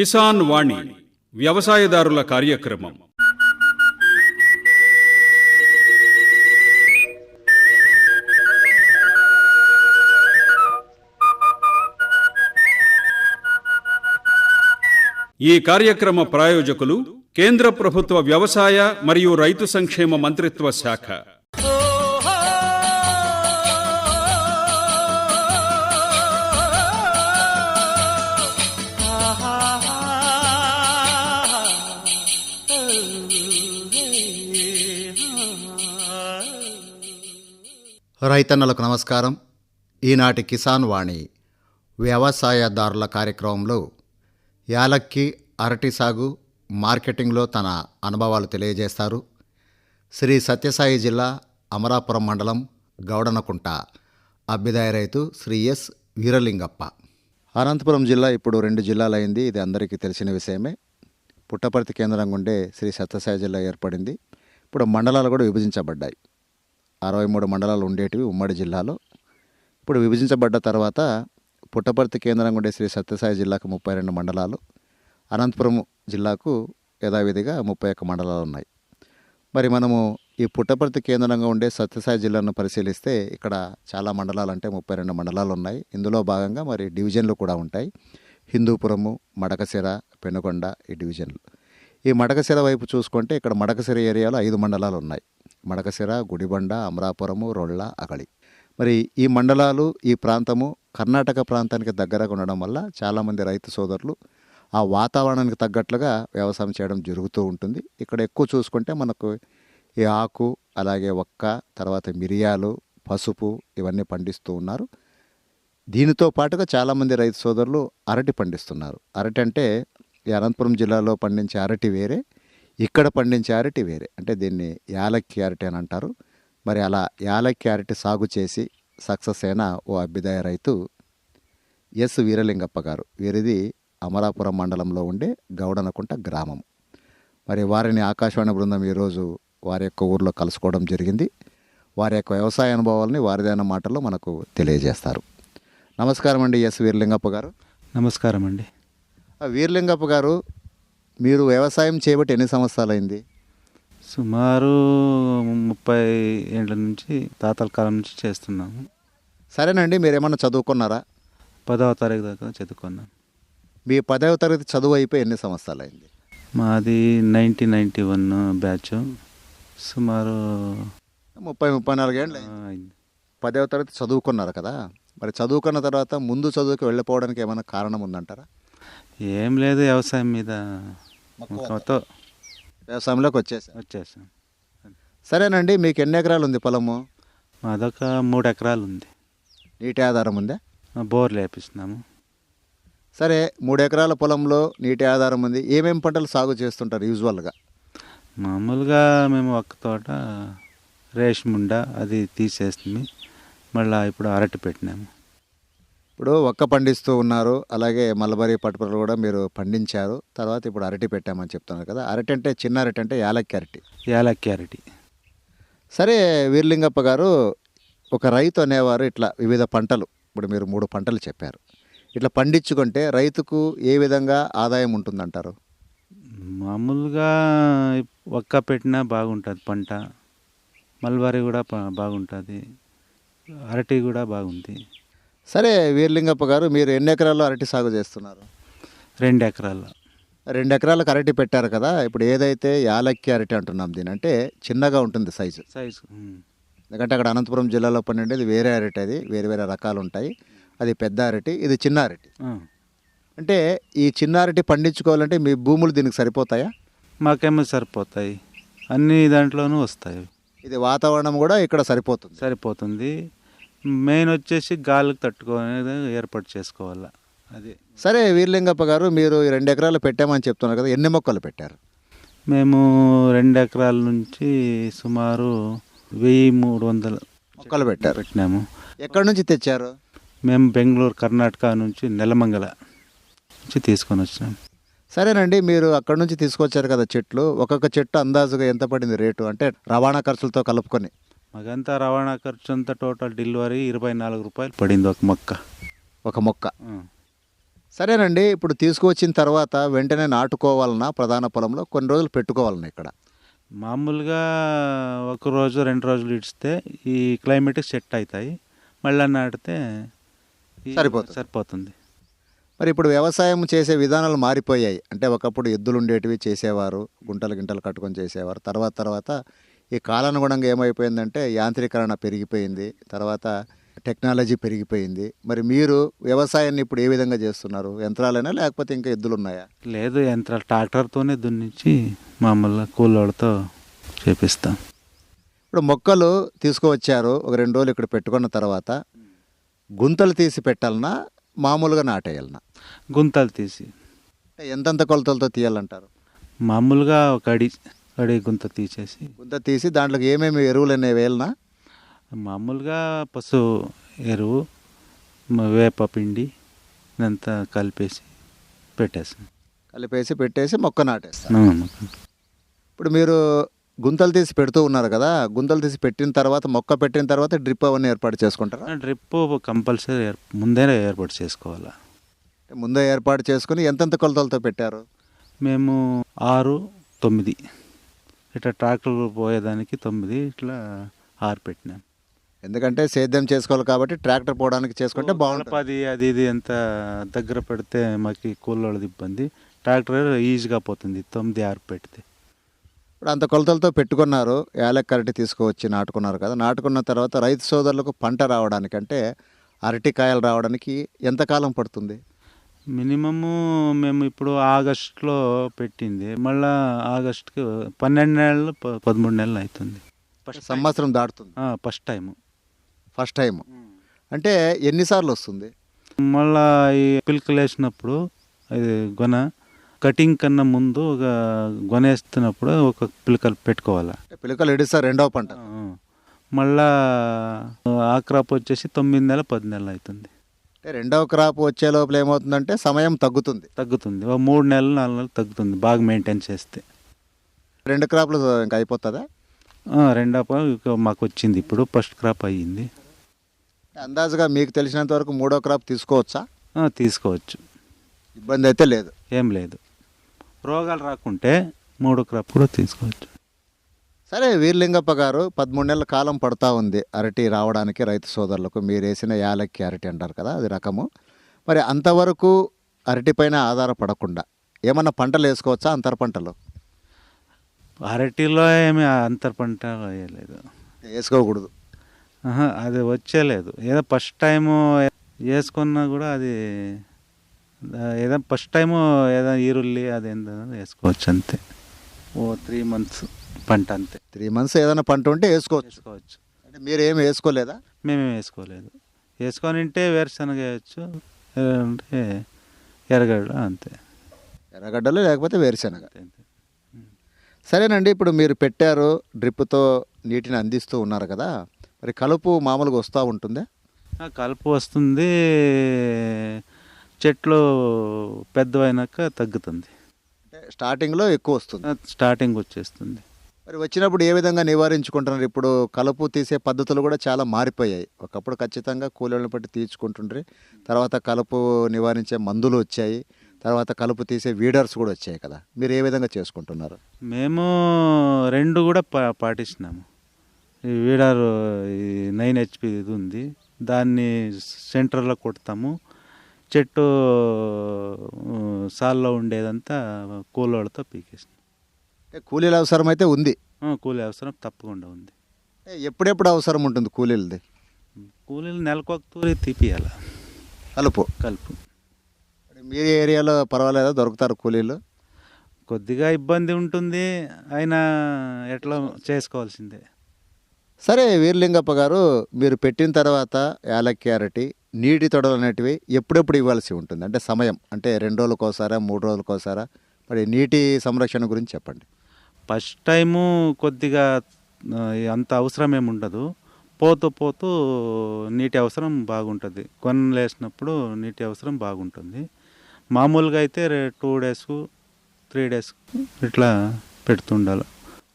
కిసాన్ వాణి వ్యవసాయదారుల కార్యక్రమం ఈ కార్యక్రమ ప్రాయోజకులు కేంద్ర ప్రభుత్వ వ్యవసాయ మరియు రైతు సంక్షేమ మంత్రిత్వ శాఖ రైతన్నలకు నమస్కారం. ఈనాటి కిసాన్ వాణి వ్యవసాయదారుల కార్యక్రమంలో యాలక్కి అరటి సాగు మార్కెటింగ్లో తన అనుభవాలు తెలియజేస్తారు. శ్రీ సత్యసాయి జిల్లా అమరాపురం మండలం గౌడనకుంట అభ్యుదయ రైతు శ్రీ ఎస్ వీరలింగప్ప. అనంతపురం జిల్లా ఇప్పుడు రెండు జిల్లాలైంది. ఇది అందరికీ తెలిసిన విషయమే. పుట్టపర్తి కేంద్రంగా ఉండే శ్రీ సత్యసాయి జిల్లా ఏర్పడింది. ఇప్పుడు మండలాలు కూడా విభజించబడ్డాయి. అరవై మూడు మండలాలు ఉండేటివి ఉమ్మడి జిల్లాలో. ఇప్పుడు విభజించబడ్డ తర్వాత పుట్టపర్తి కేంద్రంగా ఉండే శ్రీ సత్యసాయి జిల్లాకు ముప్పై రెండు మండలాలు. అనంతపురం జిల్లాకు యథావిధిగా ముప్పై ఒక్క మండలాలు ఉన్నాయి. మరి మనము ఈ పుట్టపర్తి కేంద్రంగా ఉండే సత్యసాయి జిల్లాను పరిశీలిస్తే ఇక్కడ చాలా మండలాలు అంటే ముప్పై రెండు మండలాలు ఉన్నాయి. ఇందులో భాగంగా మరి డివిజన్లు కూడా ఉంటాయి. హిందూపురము మడకసిర పెనుకొండ ఈ డివిజన్లు. ఈ మడకసిర వైపు చూసుకుంటే ఇక్కడ మడకసిర ఏరియాలో ఐదు మండలాలు ఉన్నాయి. మడకసిర గుడిబండ అమరాపురము రొళ్ళ అగళి. మరి ఈ మండలాలు ఈ ప్రాంతము కర్ణాటక ప్రాంతానికి దగ్గరగా ఉండడం వల్ల చాలామంది రైతు సోదరులు ఆ వాతావరణానికి తగ్గట్లుగా వ్యవసాయం చేయడం జరుగుతూ ఉంటుంది. ఇక్కడ ఎక్కువ చూసుకుంటే మనకు ఈ ఆకు అలాగే ఒక్క తర్వాత మిరియాలు పసుపు ఇవన్నీ పండిస్తూ ఉన్నారు. దీనితో పాటుగా చాలామంది రైతు సోదరులు అరటి పండిస్తున్నారు. అరటి అంటే ఈ అనంతపురం జిల్లాలో పండించే అరటి వేరే ఇక్కడ పండించే అరటి వేరే. అంటే దీన్ని యాలక్కి అరటి అని అంటారు. మరి అలా యాలక్కి అరటి సాగు చేసి సక్సెస్ అయిన ఓ అభ్యుదయ రైతు ఎస్ వీరలింగప్ప గారు. వీరిది అమరాపురం మండలంలో ఉండే గౌడనకుంట గ్రామం. మరి వారిని ఆకాశవాణి బృందం ఈరోజు వారి యొక్క ఊర్లో కలుసుకోవడం జరిగింది. వారి యొక్క వ్యవసాయ అనుభవాలని వారిదైన మాటల్లో మనకు తెలియజేస్తారు. నమస్కారం అండి ఎస్ వీరలింగప్ప గారు. నమస్కారం అండి వీరలింగప్ప గారు మీరు వ్యవసాయం చేయబట్టి ఎన్ని సంవత్సరాలైంది? సుమారు ముప్పై ఏళ్ళ నుంచి తాతల కాలం నుంచి చేస్తున్నాము. సరేనండి మీరు ఏమన్నా చదువుకున్నారా? పదవ తారీఖు దాకా చదువుకున్నాం. మీ పదవ తరగతి చదువు అయిపోయి ఎన్ని సంవత్సరాలైంది? మాది నైన్టీన్ నైంటీ వన్ బ్యాచ్. సుమారు ముప్పై ముప్పై నాలుగేళ్ళు అయింది. పదవ తరగతి చదువుకున్నారు కదా? మరి చదువుకున్న తర్వాత ముందు చదువుకి వెళ్ళిపోవడానికి ఏమైనా కారణం ఉందంటారా? ఏం లేదు వ్యవసాయం మీద మక్కువతో వ్యవసాయంలోకి వచ్చేసారు వచ్చేసాం. సరేనండి మీకు ఎన్ని ఎకరాలు ఉంది పొలము? మాదొక మూడు ఎకరాలు ఉంది. నీటి ఆధారం ఉందా? ఆ, బోర్ లేపిస్తున్నాము సరే మూడు ఎకరాల పొలంలో నీటి ఆధారం ఉంది. ఏమేమి పంటలు సాగు చేస్తుంటారు యూజువల్గా? మామూలుగా మేము ఒక్క తోట రేష్ముండ అది తీసేస్తుంది మళ్ళీ ఇప్పుడు అరటి పెట్టినాము. ఇప్పుడు ఒక్క పండిస్తూ ఉన్నారు. అలాగే మలబరీ పట్టుపరలు కూడా మీరు పండించారు. తర్వాత ఇప్పుడు అరటి పెట్టామని చెప్తున్నారు కదా. అరటి అంటే చిన్న అరటి అంటే యాలక్కి అరటి. యాలక్కి అరటి. సరే వీర్లింగప్ప గారు ఒక రైతు అనేవారు ఇట్లా వివిధ పంటలు. ఇప్పుడు మీరు మూడు పంటలు చెప్పారు. ఇట్లా పండించుకుంటే రైతుకు ఏ విధంగా ఆదాయం ఉంటుందంటారు? మామూలుగా ఒక్క పెట్టినా బాగుంటుంది పంట. మల్బరీ కూడా బాగుంటుంది. అరటి కూడా బాగుంది. సరే వీర్లింగప్ప గారు మీరు ఎన్ని ఎకరాల్లో అరటి సాగు చేస్తున్నారు? రెండు ఎకరాల రెండు ఎకరాలకు అరటి పెట్టారు కదా ఇప్పుడు ఏదైతే యాలక్కి అరటి అంటున్నాం దీని అంటే చిన్నగా ఉంటుంది సైజు. సైజు. ఎందుకంటే అక్కడ అనంతపురం జిల్లాలో పండిండేది వేరే అరటి అది వేరే వేరే రకాలు ఉంటాయి అది పెద్ద అరటి ఇది చిన్న అరటి. అంటే ఈ చిన్న అరటి పండించుకోవాలంటే మీ భూములు దీనికి సరిపోతాయా? మాకేమో సరిపోతాయి. అన్ని దాంట్లోనూ వస్తాయి. ఇది వాతావరణం కూడా ఇక్కడ సరిపోతుంది. సరిపోతుంది. మెయిన్ వచ్చేసి గాలికి తట్టుకునేది ఏర్పాటు చేసుకోవాలా. అది. సరే వీర్లింగప్ప గారు మీరు రెండు ఎకరాలు పెట్టామని చెప్తున్నారు కదా ఎన్ని మొక్కలు పెట్టారు? మేము రెండు ఎకరాల నుంచి సుమారు వెయ్యి మూడు వందలు మొక్కలు పెట్టారు. పెట్టినాము. ఎక్కడి నుంచి తెచ్చారు? మేము బెంగళూరు కర్ణాటక నుంచి నెలమంగళ నుంచి తీసుకొని వచ్చినాం. సరేనండి మీరు అక్కడ నుంచి తీసుకొచ్చారు కదా చెట్లు. ఒక్కొక్క చెట్టు అందాజుగా ఎంత పడింది రేటు? అంటే రవాణా ఖర్చులతో కలుపుకొని. మాకంతా రవాణా ఖర్చు అంతా టోటల్ డెలివరీ ఇరవై నాలుగు రూపాయలు పడింది ఒక మొక్క. ఒక మొక్క. సరేనండి ఇప్పుడు తీసుకువచ్చిన తర్వాత వెంటనే నాటుకోవాలన్నా ప్రధాన పొలంలో కొన్ని రోజులు పెట్టుకోవాలన్నా ఇక్కడ. మామూలుగా ఒక రోజు రెండు రోజులు ఇడిస్తే ఈ క్లైమేట్కి సెట్ అవుతాయి మళ్ళీ నాటితే సరిపోతుంది. సరిపోతుంది. మరి ఇప్పుడు వ్యవసాయం చేసే విధానాలు మారిపోయాయి. అంటే ఒకప్పుడు ఎద్దులు ఉండేటివి చేసేవారు గుంటలు గింటలు కట్టుకొని చేసేవారు. తర్వాత తర్వాత ఈ కాలానుగుణంగా ఏమైపోయిందంటే యాంత్రీకరణ పెరిగిపోయింది తర్వాత టెక్నాలజీ పెరిగిపోయింది. మరి మీరు వ్యవసాయాన్ని ఇప్పుడు ఏ విధంగా చేస్తున్నారు? యంత్రాలైనా లేకపోతే ఇంకా ఎద్దులు ఉన్నాయా లేదు యంత్రాలు ట్రాక్టర్తోనే దున్నించి మామూలుగా కూలోళ్ళతో చేపిస్తాం. ఇప్పుడు మొక్కలు తీసుకువచ్చారు ఒక రెండు రోజులు ఇక్కడ పెట్టుకున్న తర్వాత గుంతలు తీసి పెట్టాలన్నా మామూలుగా నాటేయాలన్నా? గుంతలు తీసి. ఎంతెంత కొలతలతో తీయాలంటారు? మామూలుగా ఒక అడి అడి గుంత తీసేసి. గుంత తీసి దాంట్లోకి ఏమేమి ఎరువులు అనేవి వేయాలనా? మామూలుగా పశు ఎరువు వేప పిండి ఇదంతా కలిపేసి పెట్టేస్తాం. కలిపేసి పెట్టేసి మొక్క నాటేస్తారు అవును. ఇప్పుడు మీరు గుంతలు తీసి పెడుతూ ఉన్నారు కదా గుంతలు తీసి పెట్టిన తర్వాత మొక్క పెట్టిన తర్వాత డ్రిప్ అవన్నీ ఏర్పాటు చేసుకుంటారా? డ్రిప్ కంపల్సరీ ముందే ఏర్పాటు చేసుకోవాలా. అంటే ముందే ఏర్పాటు చేసుకుని ఎంతెంత కొలతలతో పెట్టారు? మేము ఆరు తొమ్మిది. ఇట్లా ట్రాక్టర్ పోయేదానికి తొమ్మిది ఇట్లా ఆరు పెట్టినాం. ఎందుకంటే సేద్యం చేసుకోవాలి కాబట్టి ట్రాక్టర్ పోవడానికి చేసుకుంటే బాగుంటుంది. పది అది ఇది ఎంత దగ్గర పెడితే మాకు కూలోళ్ళది ఇబ్బంది. ట్రాక్టర్ ఈజీగా పోతుంది తొమ్మిది ఆరు పెడితే. ఇప్పుడు అంత కొలతలతో పెట్టుకున్నారు యాలక్ అరటి తీసుకువచ్చి నాటుకున్నారు కదా. నాటుకున్న తర్వాత రైతు సోదరులకు పంట రావడానికి అంటే అరటికాయలు రావడానికి ఎంతకాలం పడుతుంది? మినిమము మేము ఇప్పుడు ఆగస్టులో పెట్టింది. మళ్ళా ఆగస్టుకి పన్నెండు నెలలు ప- పదమూడు నెలలు అవుతుంది సంవత్సరం దాటుతుంది. ఫస్ట్ టైం ఫస్ట్ టైం అంటే ఎన్నిసార్లు వస్తుంది? మళ్ళా ఈ పిలకలు వేసినప్పుడు అది గొన కటింగ్ కన్నా ముందు ఒక గొన వేస్తున్నప్పుడు ఒక పిలకలు పెట్టుకోవాలా. పిలకలు ఎడిస్తారు రెండవ పంట. మళ్ళా ఆ క్రాప్ వచ్చేసి తొమ్మిది నెలలు పది నెలలు అవుతుంది అంటే రెండవ క్రాప్ వచ్చే లోపల ఏమవుతుందంటే సమయం తగ్గుతుంది. తగ్గుతుంది. ఒక మూడు నెలలు నాలుగు నెలలు తగ్గుతుంది బాగా మెయింటైన్ చేస్తే. రెండు క్రాప్లు ఇంకా అయిపోతుందా? ఆ, రెండో ప- ఇక మాకు వచ్చింది. ఇప్పుడు ఫస్ట్ క్రాప్ అయ్యింది. అందాజుగా మీకు తెలిసినంత వరకు మూడో క్రాప్ తీసుకోవచ్చా? ఆ, తీసుకోవచ్చు. ఇబ్బంది అయితే లేదు. ఏం లేదు. రోగాలు రాకుంటే మూడో క్రాప్ కూడా తీసుకోవచ్చు. సరే వీర్లింగప్ప గారు పదమూడు నెలల కాలం పడతా ఉంది. అరటి రావడానికి రైతు సోదరులకు మీరు వేసిన యాలక్కి అరటి అంటారు కదా అది రకము. మరి అంతవరకు అరటి పైన ఆధారపడకుండా ఏమన్నా పంటలు వేసుకోవచ్చా అంతర పంటలు? అరటిలో ఏమి అంతర్ పంట వేయలేదు. వేసుకోకూడదు. అది వచ్చేలేదు. ఏదో ఫస్ట్ టైము వేసుకున్నా కూడా అది ఏదో ఫస్ట్ టైము ఏదో ఈరుల్లి అది ఏందో వేసుకోవచ్చు అంతే. ఓ త్రీ మంత్స్. పంట అంతే. త్రీ మంత్స్ ఏదైనా పంట ఉంటే వేసుకోవచ్చు. వేసుకోవచ్చు. అంటే మీరు ఏమి వేసుకోలేదా? మేమేం వేసుకోలేదు. వేసుకొని ఉంటే వేరుశనగ వేయచ్చు అంటే ఎర్రగడ్డ అంతే. ఎర్రగడ్డలు లేకపోతే వేరుశెనగ. అంతే అంతే. సరేనండి ఇప్పుడు మీరు పెట్టారు డ్రిప్తో నీటిని అందిస్తూ ఉన్నారు కదా మరి కలుపు మామూలుగా వస్తూ ఉంటుందా? ఆ, కలుపు వస్తుంది చెట్లు పెద్దవైనాక తగ్గుతుంది. అంటే స్టార్టింగ్లో ఎక్కువ వస్తుంది. ఆ, స్టార్టింగ్ వచ్చేస్తుంది. మరి వచ్చినప్పుడు ఏ విధంగా నివారించుకుంటున్నారు? ఇప్పుడు కలుపు తీసే పద్ధతులు కూడా చాలా మారిపోయాయి. ఒకప్పుడు ఖచ్చితంగా కూలీలను బట్టి తీర్చుకుంటుండ్రి తర్వాత కలుపు నివారించే మందులు వచ్చాయి. తర్వాత కలుపు తీసే వీడర్స్ కూడా వచ్చాయి కదా. మీరు ఏ విధంగా చేసుకుంటున్నారు? మేము రెండు కూడా పా పాటిస్తున్నాము ఈ వీడారు ఈ నైన్ హెచ్పి ఇది ఉంది. దాన్ని సెంటర్లో కొడతాము. చెట్టు సాల్లో ఉండేదంతా కూలోళ్ళతో పీకేస్తాం కూలీల అవసరం అయితే ఉంది. కూలీ అవసరం తప్పకుండా ఉంది. ఎప్పుడెప్పుడు అవసరం ఉంటుంది కూలీలది? కూలీలు నెలకు ఒక తూరి తీపియాల. కలుపు. కలుపు. మరి మీ ఏరియాలో పర్వాలేదా? దొరుకుతారు కూలీలు? కొద్దిగా ఇబ్బంది ఉంటుంది. అయినా ఎట్లా చేసుకోవాల్సిందే. సరే వీరలింగప్ప గారు మీరు పెట్టిన తర్వాత యాలక్కి అరటి నీటి తొడలు అనేటివి ఎప్పుడెప్పుడు ఇవ్వాల్సి ఉంటుంది? అంటే సమయం. అంటే రెండు రోజులకోసారా మూడు రోజులకోసారా? మరి నీటి సంరక్షణ గురించి చెప్పండి. ఫస్ట్ టైము కొద్దిగా అంత అవసరం ఏమి ఉండదు. పోతూ పోతూ నీటి అవసరం బాగుంటుంది. కొనలు వేసినప్పుడు నీటి అవసరం బాగుంటుంది. మామూలుగా అయితే టూ డేస్ త్రీ డేస్ ఇట్లా పెడుతుండాలి.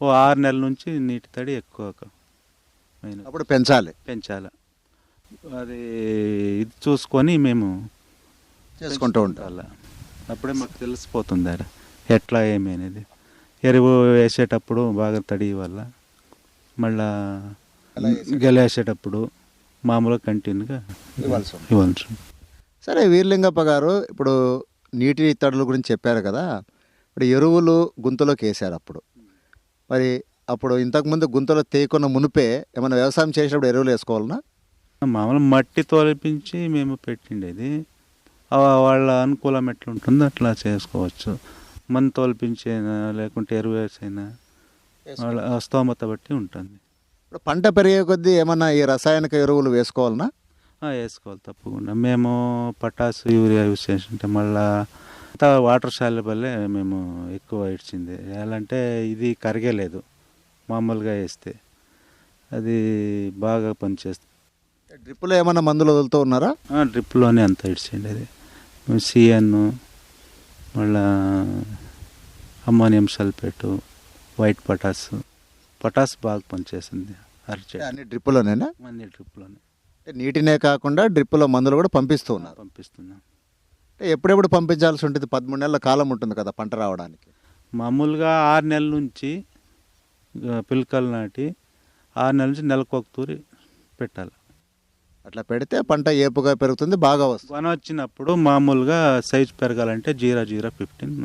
ఓ ఆరు నెలల నుంచి నీటి తడి ఎక్కువ అప్పుడు పెంచాలి. పెంచాలి. అది ఇది చూసుకొని మేము చేసుకుంటూ అలా అప్పుడే మాకు తెలిసిపోతుంది ఎట్లా ఏమి అనేది. ఎరువు వేసేటప్పుడు బాగా తడి వల్ల మళ్ళా గెలేసేటప్పుడు మామూలుగా కంటిన్యూగా ఉంటుంది. సరే వీర్లింగప్ప గారు ఇప్పుడు నీటి తడుల గురించి చెప్పారు కదా ఇప్పుడు ఎరువులు గుంతలోకి వేశారు అప్పుడు. మరి అప్పుడు ఇంతకుముందు గుంతలో తేకున్న మునిపే ఏమైనా వ్యవసాయం చేసినప్పుడు ఎరువులు వేసుకోవాలనా? మామూలు మట్టి తోలిపించి మేము పెట్టిండేది. వాళ్ళ అనుకూలం ఎట్లా ఉంటుందో అట్లా చేసుకోవచ్చు. మన తోలిపించైనా లేకుంటే ఎరువు వేసైనా వాళ్ళ స్తోమత బట్టి ఉంటుంది. ఇప్పుడు పంట పెరిగే కొద్దీ ఏమన్నా ఈ రసాయనిక ఎరువులు వేసుకోవాలనా? వేసుకోవాలి తప్పకుండా. మేము పటాసు యూరియా యూస్ చేస్తుంటే మళ్ళా అంతా వాటర్ వల్లే మేము ఎక్కువ ఇచ్చింది. ఎలా అంటే ఇది కరిగేలేదు మామూలుగా వేస్తే. అది బాగా పనిచేస్తుంది డ్రిప్పులో ఏమన్నా మందులు వదులుతూ ఉన్నారా? డ్రిప్లోనే అంత ఇడిచిండి అది. సిఎన్ మళ్ళా ammonium sulphate white Pataas. Pataas బాగా పనిచేస్తుంది అరచెట్టు అన్ని డ్రిప్పులోనేనా? అన్ని డ్రిప్లోనే అంటే నీటినే కాకుండా డ్రిప్పులో మందులు కూడా పంపిస్తూ ఉన్నారు పంపిస్తున్నాం. అంటే ఎప్పుడెప్పుడు పంపించాల్సి ఉంటుంది? పదమూడు నెలల కాలం ఉంటుంది కదా పంట రావడానికి. మామూలుగా ఆరు నెలల నుంచి పిలకలు నాటి ఆరు నెలల నుంచి నెలకు ఒక తూరి పెట్టాలి. అట్లా పెడితే పంట ఏపుగా పెరుగుతుంది బాగా వస్తుంది. వన వచ్చినప్పుడు మామూలుగా సైజ్ పెరగాలంటే జీరా జీరా ఫిఫ్టీన్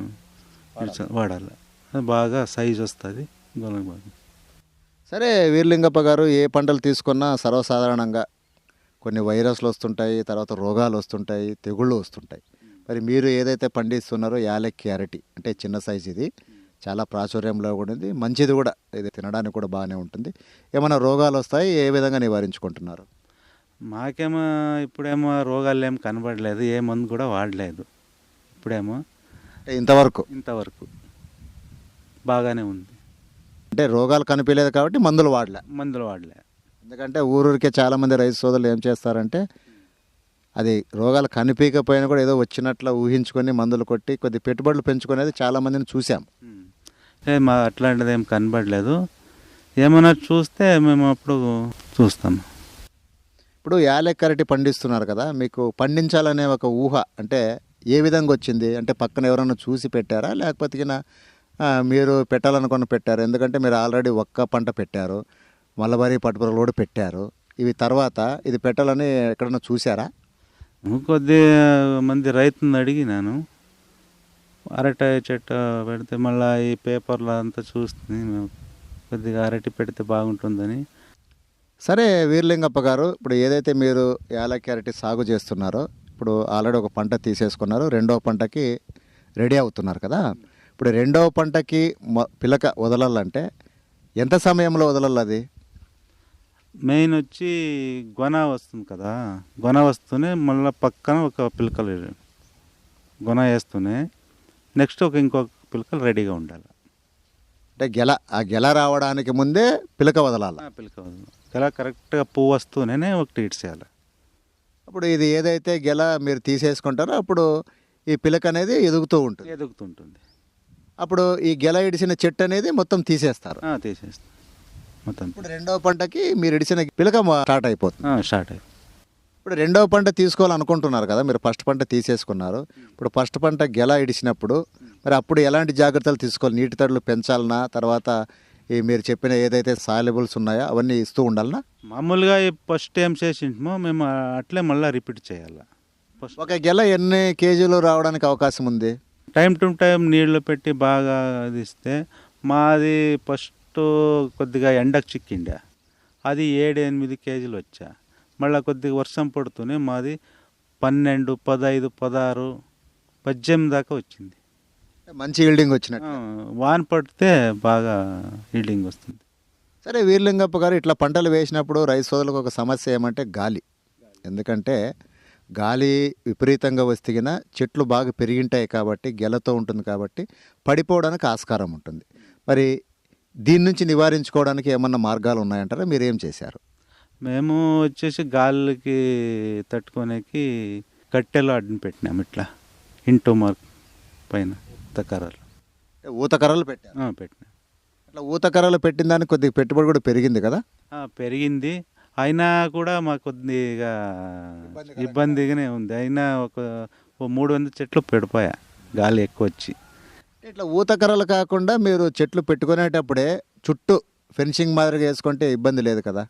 వాడాలి. అది బాగా సైజ్ వస్తుంది బాగా సరే వీర్లింగప్ప గారు ఏ పంటలు తీసుకున్నా సర్వసాధారణంగా కొన్ని వైరస్లు వస్తుంటాయి తర్వాత రోగాలు వస్తుంటాయి తెగుళ్ళు వస్తుంటాయి. మరి మీరు ఏదైతే పండిస్తున్నారో యాలక్కి అరటి అంటే చిన్న సైజ్ ఇది చాలా ప్రాచుర్యంలో కూడా ఉంది మంచిది కూడా ఇది తినడానికి కూడా బాగానే ఉంటుంది. ఏమైనా రోగాలు వస్తాయి ఏ విధంగా నివారించుకుంటున్నారు? మాకేమో ఇప్పుడేమో రోగాలు ఏం కనబడలేదు ఏ మందు కూడా వాడలేదు. ఇప్పుడేమో ఇంతవరకు? ఇంతవరకు. బాగానే ఉంది. అంటే రోగాలు కనిపించలేదు కాబట్టి మందులు వాడలే. మందులు వాడలే. ఎందుకంటే ఊరూరికే చాలామంది రైతు సోదరులు ఏం చేస్తారంటే అది రోగాలు కనిపించకపోయినా కూడా ఏదో వచ్చినట్లు ఊహించుకొని మందులు కొట్టి కొద్ది పెట్టుబడులు పెంచుకునేది చాలామందిని చూసాం మా అట్లాంటిది ఏం కనబడలేదు. ఏమైనా చూస్తే మేము అప్పుడు చూస్తాము. ఇప్పుడు యాలెక్ అరటి పండిస్తున్నారు కదా మీకు పండించాలనే ఒక ఊహ అంటే ఏ విధంగా వచ్చింది? అంటే పక్కన ఎవరైనా చూసి పెట్టారా? లేకపోతే మీరు పెట్టాలనుకున్న పెట్టారు. ఎందుకంటే మీరు ఆల్రెడీ ఒక్క పంట పెట్టారు మలబారి పట్టుపురలు కూడా పెట్టారు. ఇవి తర్వాత ఇది పెట్టాలని ఎక్కడన్నా చూసారా కొద్ది మంది రైతుని అడిగినాను అరటి చెట్టు పెడితే మళ్ళీ ఈ పేపర్లో అంతా చూస్తుంది మేము కొద్దిగా అరటి పెడితే బాగుంటుందని సరే వీర్లింగప్ప గారు ఇప్పుడు ఏదైతే మీరు యాలక్కి అరటి సాగు చేస్తున్నారో ఇప్పుడు ఆల్రెడీ ఒక పంట తీసేసుకున్నారు రెండవ పంటకి రెడీ అవుతున్నారు కదా. ఇప్పుడు రెండవ పంటకి పిలక వదలాలంటే ఎంత సమయంలో వదలాలి అది మెయిన్ వచ్చి గొన వస్తుంది కదా. గొన వస్తూనే మళ్ళీ పక్కన ఒక పిలకలు గొన వేస్తూనే నెక్స్ట్ ఒక ఇంకొక పిలకలు రెడీగా ఉండాలి. అంటే గెల ఆ గెల రావడానికి ముందే పిలక వదలాలి? పిలక ఇలా కరెక్ట్గా పువ్వు వస్తూనే ఒకటి ఇడ్చేయాలి అప్పుడు ఇది ఏదైతే గెల మీరు తీసేసుకుంటారో అప్పుడు ఈ పిలక అనేది ఎదుగుతూ ఉంటుంది. ఎదుగుతుంటుంది అప్పుడు ఈ గెల ఇడిచిన చెట్టు అనేది మొత్తం తీసేస్తారు. ఆ, తీసేస్తాం మొత్తం. ఇప్పుడు రెండవ పంటకి మీరు ఇడిచిన పిలక మా- స్టార్ట్ అయిపోతుంది. ఆ, స్టార్ట్ అయ్యి ఇప్పుడు రెండవ పంట తీసుకోవాలనుకుంటున్నారు కదా మీరు ఫస్ట్ పంట తీసేసుకున్నారు. ఇప్పుడు ఫస్ట్ పంట గెల ఇడిచినప్పుడు మరి అప్పుడు ఎలాంటి జాగ్రత్తలు తీసుకోవాలి? నీటి తడులు పెంచాలనా? తర్వాత ఈ మీరు చెప్పిన ఏదైతే సాలబుల్స్ ఉన్నాయో అవన్నీ ఇస్తూ ఉండాలనా? మామూలుగా ఫస్ట్ ఏం చేసింటామో మేము అట్లే మళ్ళీ రిపీట్ చేయాలి. ఫస్ట్ ఒక గెల ఎన్ని కేజీలు రావడానికి అవకాశం ఉంది? టైం టు టైం నీళ్ళు పెట్టి బాగా ఇస్తే మాది ఫస్ట్ కొద్దిగా ఎండకు చిక్కిండే. అది ఏడు ఎనిమిది కేజీలు వచ్చా. మళ్ళీ కొద్దిగా వర్షం పడుతూనే మాది పన్నెండు పదహైదు పదహారు పద్దెనిమిది దాకా వచ్చింది. మంచి ఈల్డింగ్ వచ్చినట్టు. వాన పడితే బాగా ఈల్డింగ్ వస్తుంది. సరే వీర్లింగప్ప గారు ఇట్లా పంటలు వేసినప్పుడు రైతు సోదరులకు ఒక సమస్య ఏమంటే గాలి. ఎందుకంటే గాలి విపరీతంగా వస్తే చెట్లు బాగా పెరిగింటాయి కాబట్టి గెలతో ఉంటుంది కాబట్టి పడిపోవడానికి ఆస్కారం ఉంటుంది. మరి దీని నుంచి నివారించుకోవడానికి ఏమన్నా మార్గాలు ఉన్నాయంటారా? మీరు చేశారు? మేము వచ్చేసి గాలికి తట్టుకోనేకి కట్టెలు అడ్డుని పెట్టినాం ఇట్లా. ఇంటూ మార్క్ పైన. ఊతకర్రలు పెట్టారు? ఆ, పెట్టినాం. అట్లా ఊతకర్రలు పెట్టిన దానికి కొద్దిగా పెట్టుబడి కూడా పెరిగింది కదా? పెరిగింది. అయినా కూడా మాకు కొద్దిగా ఇబ్బందిగానే ఉంది. అయినా ఒక మూడు వందల చెట్లు పెడిపోయా గాలి ఎక్కువ వచ్చి ఇట్లా ఊతకర్రలు కాకుండా మీరు చెట్లు పెట్టుకునేటప్పుడే చుట్టూ ఫెన్సింగ్ మాదిరిగా వేసుకుంటే ఇబ్బంది లేదు కదా?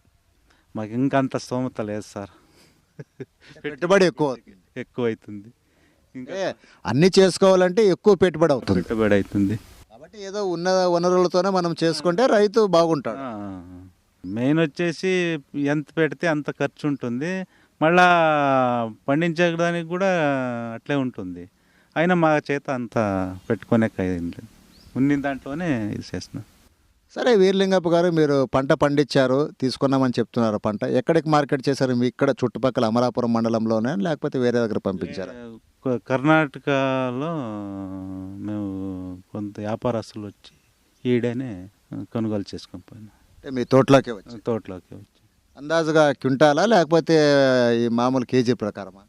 మాకు ఇంకా అంత స్తోమత లేదు సార్. పెట్టుబడి ఎక్కువ. ఎక్కువ అవుతుంది ఇంకా అన్నీ చేసుకోవాలంటే ఎక్కువ పెట్టుబడి అవుతుంది. పెట్టుబడి అవుతుంది. కాబట్టి ఏదో ఉన్న వనరులతోనే మనం చేసుకుంటే రైతు బాగుంటాడు. మెయిన్ వచ్చేసి ఎంత పెడితే అంత ఖర్చు ఉంటుంది. మళ్ళా పండించడానికి కూడా అట్లే ఉంటుంది. అయినా మా చేత అంత పెట్టుకునే ఉన్న దాంట్లోనే ఇది చేస్తున్నాం. సరే వీర్లింగప్ప గారు మీరు పంట పండించారు తీసుకున్నామని చెప్తున్నారు పంట. ఎక్కడికి మార్కెట్ చేశారు? మీ ఇక్కడ చుట్టుపక్కల అమరాపురం మండలంలోనే లేకపోతే వేరే దగ్గర పంపించారు? కర్ణాటకలో మేము కొంత వ్యాపారస్తులు వచ్చి ఈడనే కొనుగోలు చేసుకొని పోయినాం. అంటే మీ తోటలోకి వచ్చి? తోటలోకి వచ్చి. అందాజుగా క్వింటాలా లేకపోతే ఈ మామూలు కేజీ ప్రకారమా?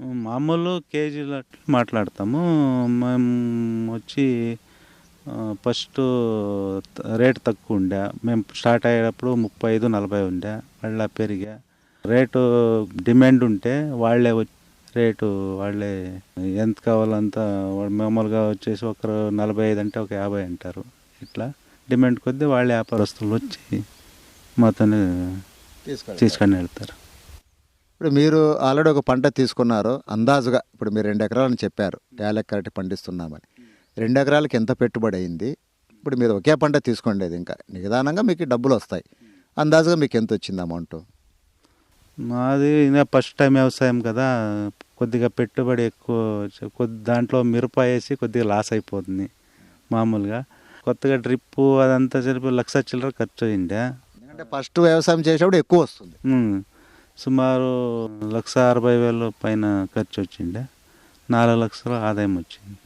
మామూలు కేజీలు అట్లా మాట్లాడతాము. మేము వచ్చి ఫస్ట్ రేట్ తక్కువ ఉండే. మేము స్టార్ట్ అయ్యేటప్పుడు ముప్పై ఐదు నలభై ఉండే. మళ్ళీ పెరిగా. రేటు డిమాండ్ ఉంటే వాళ్ళే వచ్చి రేటు వాళ్ళే ఎంత కావాలంత వాళ్ళు మామూలుగా వచ్చేసి ఒకరు నలభై ఐదు అంటే ఒక యాభై అంటారు. ఇట్లా డిమాండ్ కొద్దీ వాళ్ళే వ్యాపారస్తులు వచ్చి తీసుకోండి తీసుకొని వెళ్తారు. ఇప్పుడు మీరు ఆల్రెడీ ఒక పంట తీసుకున్నారు. అందాజుగా ఇప్పుడు మీరు రెండు ఎకరాలని చెప్పారు. యాలక్ అరటి పండిస్తున్నామని. రెండు ఎకరాలకి ఎంత పెట్టుబడి అయింది? ఇప్పుడు మీరు ఒకే పంట తీసుకోండి ఇంకా. నిదానంగా మీకు డబ్బులు వస్తాయి. అందాజుగా మీకు ఎంత వచ్చింది అమౌంట్ మాది ఇంకా ఫస్ట్ టైం వ్యవసాయం కదా. కొద్దిగా పెట్టుబడి ఎక్కువ కొద్ది దాంట్లో మిరప వేసి కొద్దిగా లాస్ అయిపోతుంది మామూలుగా. కొత్తగా డ్రిప్ అదంతా జరిపి లక్ష చిల్లర ఖర్చు అయిండే ఎందుకంటే ఫస్ట్ వ్యవసాయం చేసేప్పుడు ఎక్కువ వస్తుంది. సుమారు లక్ష అరవై వేలు పైన ఖర్చు వచ్చిండే నాలుగు లక్షల ఆదాయం వచ్చింది.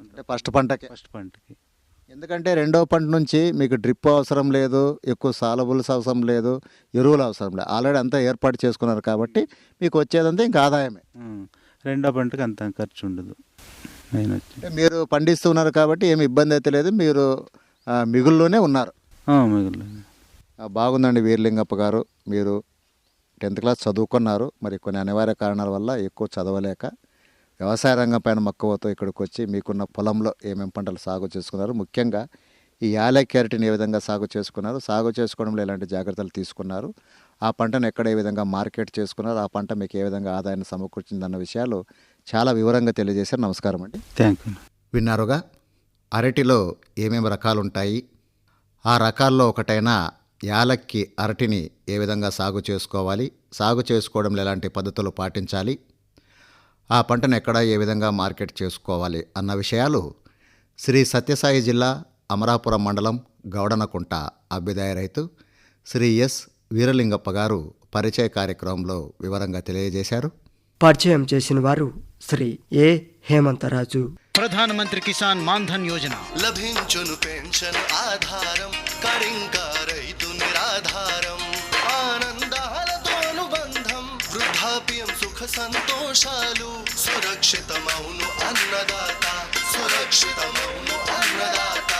అంటే ఫస్ట్ పంటకి. ఫస్ట్ పంటకి. ఎందుకంటే రెండో పంట నుంచి మీకు డ్రిప్ అవసరం లేదు ఎక్కువ సాలబుల్స్ అవసరం లేదు ఎరువులు అవసరం లేదు. ఆల్రెడీ అంతా ఏర్పాటు చేసుకున్నారు కాబట్టి మీకు వచ్చేదంతా ఇంకా ఆదాయమే. రెండో పంటకి అంత ఖర్చు ఉండదు. మీరు పండిస్తున్నారు కాబట్టి ఏమి ఇబ్బంది అయితే లేదు. మీరు మిగుల్లోనే ఉన్నారు. బాగుందండి వీరలింగప్ప గారు. మీరు టెన్త్ క్లాస్ చదువుకున్నారు. మరి కొన్ని అనివార్య కారణాల వల్ల ఎక్కువ చదవలేక వ్యవసాయ రంగం పైన మక్కువతో ఇక్కడికి వచ్చి మీకున్న పొలంలో ఏమేమి పంటలు సాగు చేసుకున్నారు? ముఖ్యంగా ఈ యాలక్ క్యారెట్ని ఏ విధంగా సాగు చేసుకున్నారు? సాగు చేసుకోవడంలో ఎలాంటి జాగ్రత్తలు తీసుకున్నారు? ఆ పంటను ఎక్కడ ఏ విధంగా మార్కెట్ చేసుకున్నారు? ఆ పంట మీకు ఏ విధంగా ఆదాయాన్ని సమకూర్చిందన్న విషయాలు చాలా వివరంగా తెలియజేశారు. నమస్కారం అండి. థ్యాంక్ యూ విన్నారుగా? అరటిలో ఏమేమి రకాలు ఉంటాయి ఆ రకాల్లో ఒకటైన యాలక్కి అరటిని ఏ విధంగా సాగు చేసుకోవాలి? సాగు చేసుకోవడంలో ఎలాంటి పద్ధతులు పాటించాలి? ఆ పంటను ఎక్కడ ఏ విధంగా మార్కెట్ చేసుకోవాలి అన్న విషయాలు శ్రీ సత్యసాయి జిల్లా అమరాపురం మండలం గౌడనకుంట అభ్యుదయ రైతు శ్రీ ఎస్ వీరలింగప్ప గారు పరిచయ కార్యక్రమంలో వివరంగా తెలియజేశారు. పరిచయం చేసిన వారు శ్రీ ఏ హేమంతరాజు. ప్రధానమంత్రి కిసాన్ మాన్ధన్ యోజన. లభించును పెన్షన్ ఆధారం కడింకా సుఖ సంతోషాలు సురక్షితమౌను అన్నదాత సురక్షితమౌను అన్నదాత.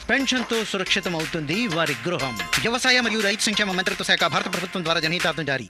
పెన్షన్తో సురక్షితం అవుతుంది వారి గృహం. వ్యవసాయ మరియు రైతు సంక్షేమ మంత్రిత్వ శాఖ భారత ప్రభుత్వం ద్వారా జనహితార్థం జారీ.